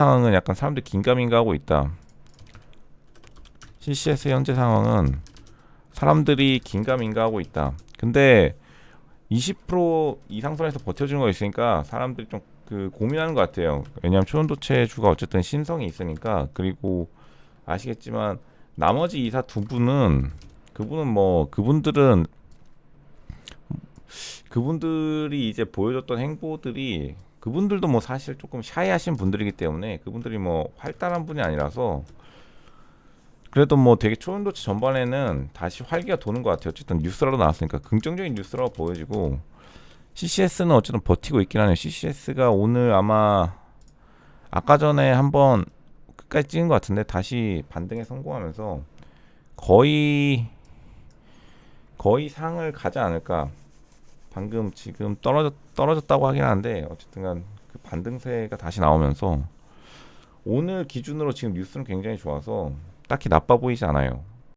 상황은 약간 사람들이 긴가민가하고 있다. CCS 현재 상황은 사람들이 긴가민가하고 있다. 근데 20% 이상 선에서 버텨주는 거 있으니까 사람들이 좀 그 고민하는 것 같아요. 왜냐하면 초연도체주가 어쨌든 신성이 있으니까 그리고 아시겠지만 나머지 이사 두 분은 그분은 뭐 그분들은 그분들이 이제 보여줬던 행보들이 그분들도 뭐 사실 조금 샤이하신 분들이기 때문에 그분들이 뭐 활달한 분이 아니라서 그래도 뭐 되게 초연도체 전반에는 다시 활기가 도는 것 같아요. 어쨌든 뉴스라도 나왔으니까 긍정적인 뉴스라고 보여지고 CCS는 어쨌든 버티고 있긴 하네요. CCS가 오늘 아마 아까 전에 한번 끝까지 찍은 것 같은데 다시 반등에 성공하면서 거의 거의 상을 가지 않을까. 방금 지금 떨어졌 떨어졌다고 하긴 하는데 어쨌든간 그 반등세가 다시 나오면서 오늘 기준으로 지금 뉴스는 굉장히 좋아서 딱히 나빠 보이지 않아요.